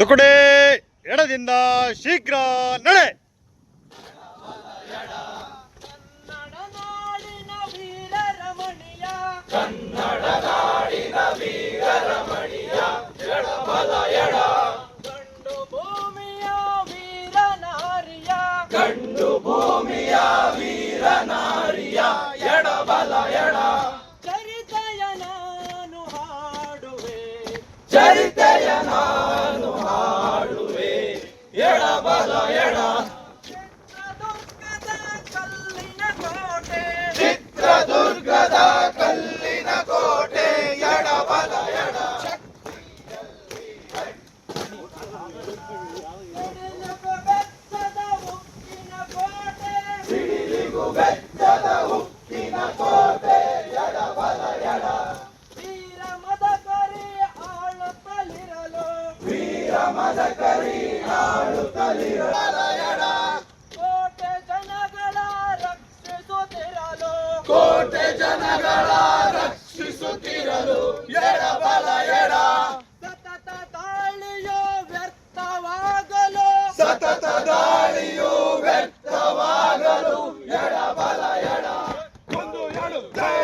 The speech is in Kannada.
ತುಕುಡೆ ಎಡದಿಂದ ಶೀಘ್ರ ನಡೆ. ಕನ್ನಡ ನಾಡಿನ ವೀರ ರಮಣೀಯ ಗಂಡು ಭೂಮಿಯ ವೀರ ನಾರಿಯ ಚರಿತೆಯ ನಾನು ಹಾಡುವೆ. ಚಿತ್ರದುರ್ಗದ ಕಲ್ಲಿನ ಕೋಟೆ ಚಿತ್ರದುರ್ಗದ ಕಲ್ಲಿನ ಕೋಟೆ ಎಡಬಲ ಎಡ ಸಿಡಿಲುಗು ಬೆಟ್ಟದ ಉಕ್ಕಿನ ಕೋಟೆ ಸಿಡಿಲಿಗು ಬೆಚ್ಚದ ಉಕ್ಕಿನ ಕೋಟೆ ಜನಗಳ ರಕ್ಷಿಸುತ್ತಿರಲು ಕೋಟೆ ಜನಗಳ ರಕ್ಷಿಸುತ್ತಿರಲು ಎಡ ಬಲ ಎಡ. ಸತತ ದಾಳಿಯು ವ್ಯರ್ಥವಾಗಲು. ಸತತ ದಾಳಿಯು ವ್ಯರ್ಥವಾಗಲು ಎಡ ಎಡ. ಒಂದು ಎರಡು ಜೈ